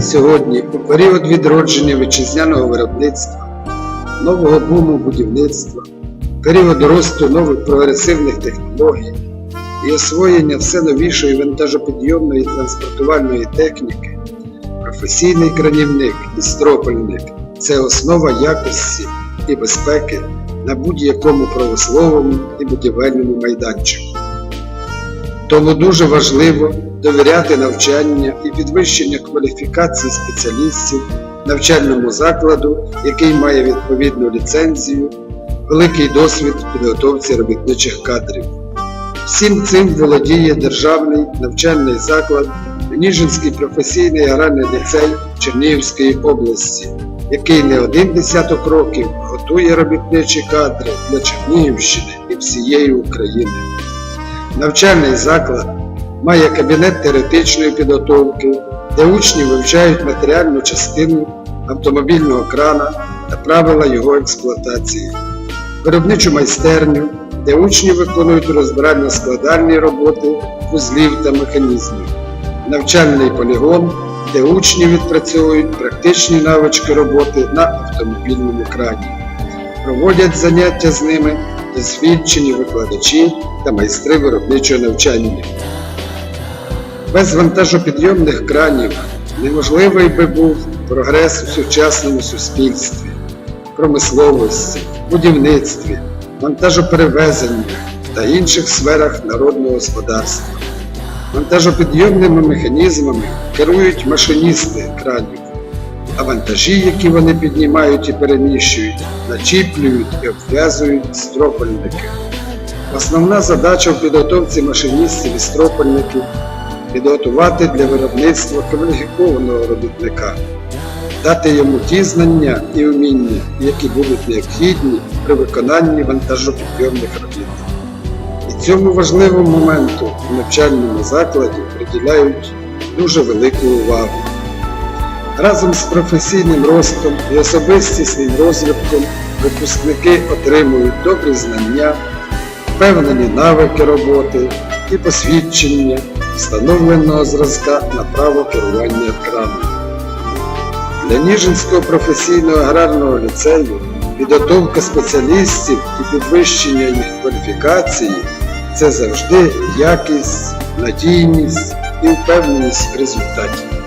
Сьогодні, у період відродження вітчизняного виробництва, нового буму будівництва, період росту нових прогресивних технологій і освоєння все новішої вантажопідйомної транспортувальної техніки, професійний кранівник і стропельник це основа якості і безпеки на будь-якому промисловому і будівельному майданчику. Тому дуже важливо довіряти навчання і підвищення кваліфікації спеціалістів навчальному закладу, який має відповідну ліцензію, великий досвід підготовці робітничих кадрів. Всім цим володіє державний навчальний заклад Ніжинський професійний аграрний ліцей Чернігівської області, який не один десяток років готує робітничі кадри для Чернігівщини і всієї України. Навчальний заклад має кабінет теоретичної підготовки, де учні вивчають матеріальну частину автомобільного крана та правила його експлуатації, виробничу майстерню, де учні виконують розбирально-складальні роботи вузлів та механізмів, навчальний полігон, де учні відпрацьовують практичні навички роботи на автомобільному крані. Проводять заняття з ними досвідчені викладачі та майстри виробничого навчання. Без вантажопідйомних кранів неможливий би був прогрес у сучасному суспільстві, промисловості, будівництві, вантажоперевезенні та інших сферах народного господарства. Вантажопідйомними механізмами керують машиністи кранів, а вантажі, які вони піднімають і переміщують, начіплюють і обв'язують стропольники. Основна задача в підготовці машиністів і стропольників підготувати для виробництва кваліфікованого робітника, дати йому ті знання і вміння, які будуть необхідні при виконанні вантажопідйомних робіт. І цьому важливому моменту в навчальному закладі приділяють дуже велику увагу. Разом з професійним ростом і особистісним розвитком випускники отримують добрі знання, впевнені навики роботи і посвідчення встановленого зразка на право керування краном. Для Ніжинського професійного аграрного ліцею підготовка спеціалістів і підвищення їх кваліфікації це завжди якість, надійність і впевненість в результаті.